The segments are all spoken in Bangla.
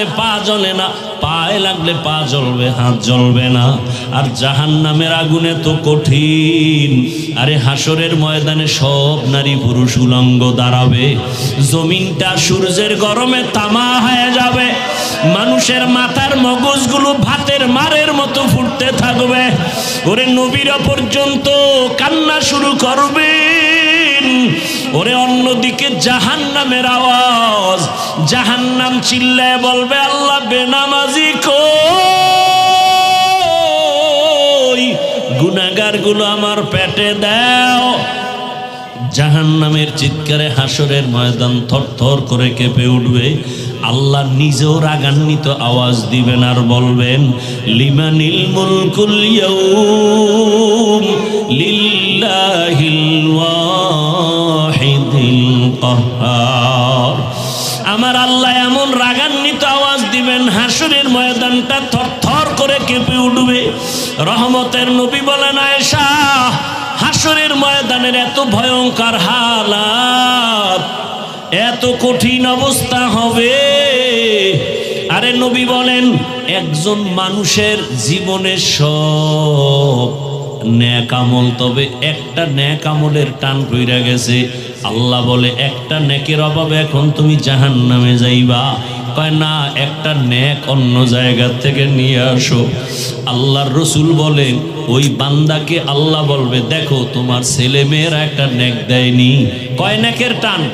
লাগলে পা জ্বলে না, পায়ে লাগলে পা জ্বলবে, হাত জ্বলবে না। আর জাহান নামের আগুনে তো কঠিন। আরে হাসরের ময়দানে সব নারী পুরুষ উলঙ্গ দাঁড়াবে। জমিনটা সূর্যের গরমে তামা হয়ে যাবে। মানুষের মাথার মগজগুলো ভাতের মারের মতো ফুটতে থাকবে। ওরে নবীরা পর্যন্ত কান্না শুরু করবেন ওরে অন্যদিকে জাহান নামের আওয়াজ। জাহান নাম চিল্লায় বলবে, আল্লাহ বেনামাজি কই? গুনাগারগুলো আমার পেটে দাও। জাহান নামের চিৎকারে হাসরের ময়দান থরথর করে কেঁপে উঠবে। আল্লাহ নিজেও রাগান্বিত আওয়াজ দিবেন আর বলবেন, লিমানিল মুলকুল লিল্লাহিল ওয়াহিদিল আমার আল্লাহ এমন রাগান্বিত আওয়াজ দিবেন, হাসুরের ময়দানটা থর থর করে কেঁপে উঠবে। রহমতের নবী বলেন, আয়েশা, হাসরের ময়দানের এত ভয়ঙ্কর হালাত, এত কঠিন অবস্থা হবে। আরে নবী বলেন, একজন মানুষের জীবনে সব ন্যাক আমল, তবে একটা ন্যাক আমলের টান পইরা গেছে। আল্লাহ বলে, একটা নেকের অভাবে এখন তুমি জাহান নামে যাইবা। কয়, না, একটা নেক অন্য জায়গা থেকে নিয়ে আসো। আল্লাহর রসুল বলেন ওই বান্দাকে আল্লাহ বলবে, দেখো, তোমার ছেলে মেয়েরা একটা নেক দেয়নি। কয়, নেকের টান?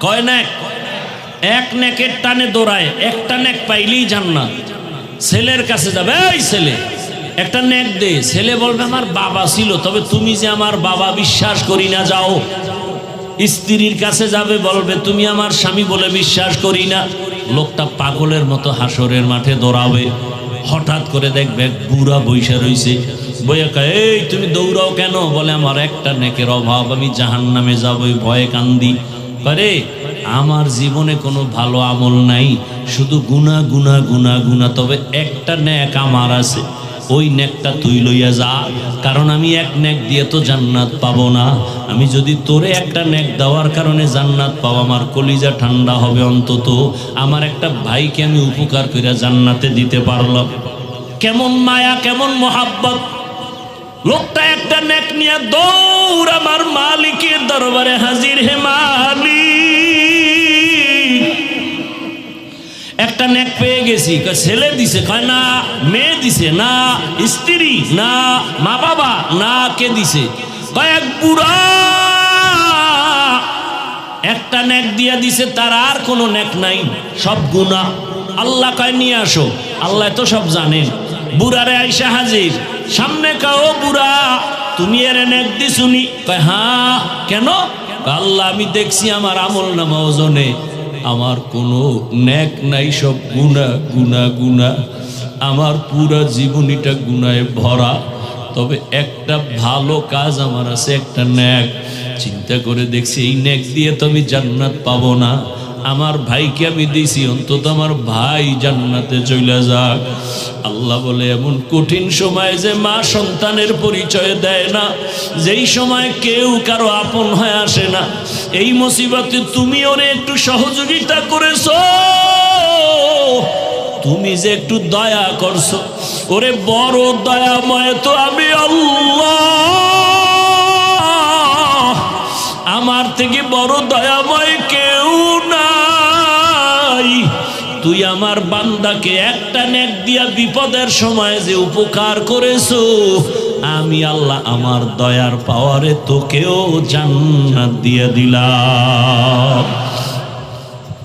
কয়, নেক? এক নেকের টানে দৌড়ায়, একটা নেক পাইলেই জান্নাত। ছেলের কাছে যাবে, এই ছেলে, একটা নেক দে। ছেলে বলবে, আমার বাবা ছিল, তবে তুমি যে আমার বাবা, বিশ্বাস করি না, যাও। স্ত্রীর কাছে যাবে, বলবে, তুমি আমার স্বামী বলে বিশ্বাস করি না। লোকটা পাগলের মতো হাসরের মাঠে দৌড়াবে। হঠাৎ করে দেখবে বুড়া বৈশা রইছে। বইয়া এই, তুমি দৌড়াও কেন? বলে, আমার একটা নেকের অভাব, আমি জাহান নামে যাব ভয়ে কান্দি। পারে আমার জীবনে কোনো ভালো আমল নাই, শুধু গুনা গুনা গুনা গুনা তবে একটা ন্যাক আমার আছে। ওই নেকটা তুই লইয়া যা, কারণ আমি এক নেক দিয়ে তো জান্নাত পাবো না। আমি যদি তোরে একটা নেক দেওয়ার কারণে জান্নাত পাবো, আমার কলিজা ঠান্ডা হবে অন্তত। আমার একটা ভাইকে আমি উপকার করে জান্নাতে দিতে পারলাম। কেমন মায়া, কেমন মোহাব্বত। লোকটা একটা নেক নিয়ে দৌড় আমার মালিকের দরবারে হাজির হে মালিক। একটা নেক পেয়ে গেছি ছেলে দিছে, কয় না, মেয়ে দিছে, না স্ত্রী, না মা বাবা, না কে দিছে? এক বুড়া একটা নেক দিয়া দিছে, তার আর কোনো নেক নাই, সব গুণা আল্লাহ কয়, নিয়ে আসো। আল্লাহ তো সব জানেন। বুড়ারে আইসা হাজির। সামনে কাও বুড়া, তুমি এর নেক দিছুনি? কয় হ্যাঁ কেন? আল্লাহ, আমি দেখছি আমার আমল নামা ওজনে। আমার কোনো ন্যাক নাই, সব গুণা গুণা গুণা আমার পুরা জীবনীটা গুনায় ভরা, তবে একটা ভালো কাজ আমার আছে, একটা ন্যাক। চিন্তা করে দেখছি এই ন্যাক দিয়ে তো আমি জান্নাত পাবো না। আমার ভাইকে আমি দিছি অন্তত আমার ভাই জান্নাতে চলে যাক। আল্লাহ বলে, এমন কঠিন সময় যে মা সন্তানের পরিচয় দেয় না, যেই সময় কেউ কারও আপন হয়ে আসে না। এই মুসিবতে তুমি ওরে একটু সহযোগিতা করেছ? তুমি যে একটু দয়া করছ, ওরে বড় দয়াময় তো আমি আল্লাহ। আমার থেকে বড় দয়াময় কেউ নাই। তুই আমার বান্দাকে একটা নেক দিয়া বিপদের সময় যে উপকার করেছ, আমি আল্লাহ আমার দয়ার পাওয়ারে তোকেও জান্নাত দিয়ে দিলাম।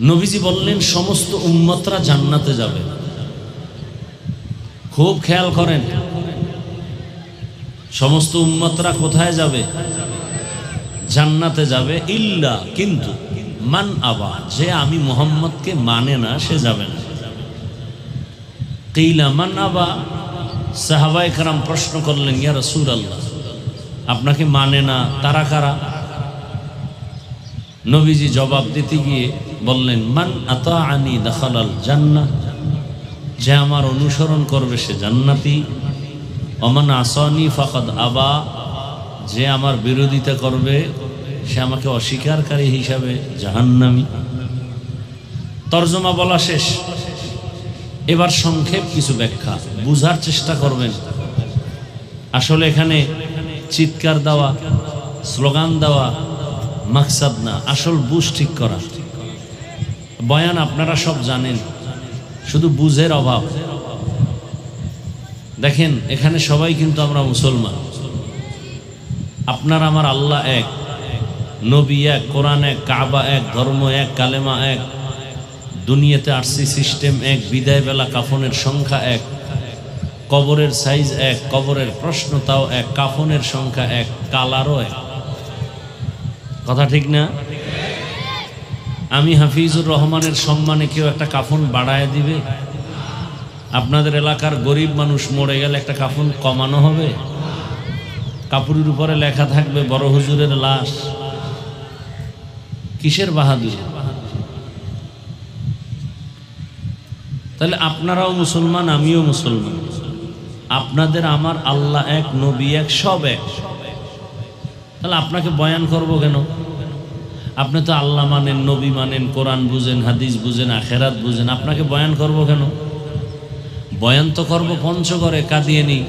নবীজি বললেন, সমস্ত উম্মতরা জান্নাতে যাবে। খুব খেয়াল করেন, সমস্ত উম্মতরা কোথায় যাবে? জান্নাতে যাবে ইল্লা, কিন্তু মান আবা, যে আমি মোহাম্মদকে মানে না, সে যাবে না। কেইলা মান আবা সাহাবাই কারাম প্রশ্ন করলেন, ইয়া রসুল আল্লাহ আপনাকে মানে না, তারা কারা? নবীজি জবাব দিতে গিয়ে বললেন, মান আতা আনি দখলাল জান্না যে আমার অনুসরণ করবে সে জান্নাতি। অমান আসনি ফাকাদ আবা, যে আমার বিরোধিতা করবে সে আমাকে অস্বীকারকারী হিসাবে জাহান্নামি। তর্জমা বলা শেষ। এবার সংক্ষেপ কিছু ব্যাখ্যা, বুঝার চেষ্টা করবেন। আসলে এখানে চিৎকার দেওয়া, স্লোগান দেওয়া, মাকসাদ না, আসল বুঝ ঠিক করা। বয়ান আপনারা সব জানেন। শুধু বুঝের অভাব। দেখেন, এখানে সবাই কিন্তু আমরা মুসলমান। আপনার আমার আল্লাহ এক, নবী এক, কোরআন এক, কাবা এক, ধর্ম এক, কালেমা এক, দুনিয়াতে আরসি সিস্টেম এক বিদায় বেলা কাফনের সংখ্যা এক, কবরের সাইজ এক, কবরের প্রশ্ন তাও এক, কাফনের সংখ্যা এক, কালারও এক। কথা ঠিক না? আমি হাফিজুর রহমানের সম্মানে কেউ একটা কাফন বাড়ায় দিবে? আপনাদের এলাকার গরিব মানুষ মরে গেলে একটা কাফন কমানো হবে? কাপড়ের উপরে লেখা থাকবে, বড় হুজুরের লাশ। কিসের বাহাদুর? তাহলে আপনারাও মুসলমান, আমিও মুসলমান। আপনাদের আমার আল্লাহ এক, নবী এক, সব এক। তাহলে আপনাকে বয়ান করব কেন? আপনি তো আল্লাহ মানেন, নবী মানেন, কোরআন বুঝেন, হাদিস বুঝেন, আখেরাত বুঝেন, আপনাকে বয়ান করব কেন? বয়ান তো করব পঞ্চগড়ে কাঁদিয়ে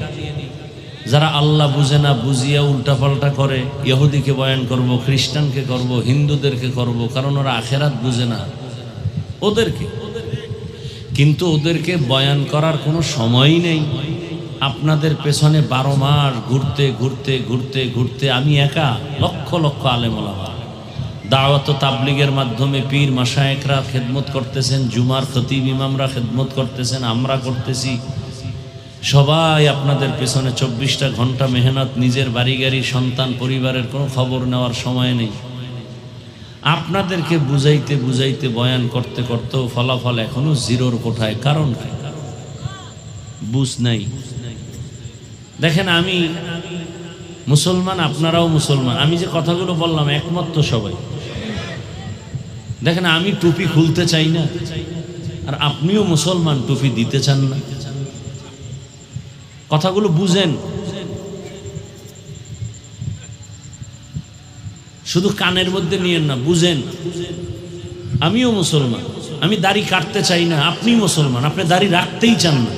যারা আল্লাহ বুঝে না, বুঝিয়া উল্টাপাল্টা করে, ইহুদিকে বয়ান করব, খ্রিস্টানকে করব, হিন্দুদেরকে করব, কারণ ওরা আখেরাত বুঝে না। ওদেরকে। কিন্তু ওদেরকে বয়ান করার কোনো সময়ই নেই। আপনাদের পেছনে বারো মাস ঘুরতে ঘুরতে ঘুরতে ঘুরতে আমি একা লক্ষ লক্ষ আলেমলামা। দাওয়াত তাবলিগের মাধ্যমে পীর মাসায়েকরা খেদমত করতেছেন, জুমার খতিব ইমামরা খেদমত করতেছেন, আমরা করতেছি। সবাই আপনাদের পেছনে চব্বিশটা ঘণ্টা মেহনত, নিজের বাড়ি গাড়ি, সন্তান, পরিবারের কোনো খবর নেওয়ার সময় নেই। আপনাদেরকে বুঝাইতে বুঝাইতে, বয়ান করতে করতেও ফলাফল এখনও জিরোর কোঠায়। কারণ বুঝ নাই। দেখেন আমি মুসলমান, আপনারাও মুসলমান। আমি যে কথাগুলো বললাম, একমত সবাই। দেখেন, আমি টুপি খুলতে চাই না, আর আপনিও মুসলমান, টুপি দিতে চান না। কথাগুলো বুঝেন। শুধু কানের মধ্যে নিয়েন না, বুঝেন। আমিও মুসলমান, আমি দাড়ি কাটতে চাই না, আপনি মুসলমান, আপনি দাড়ি রাখতেই চান না।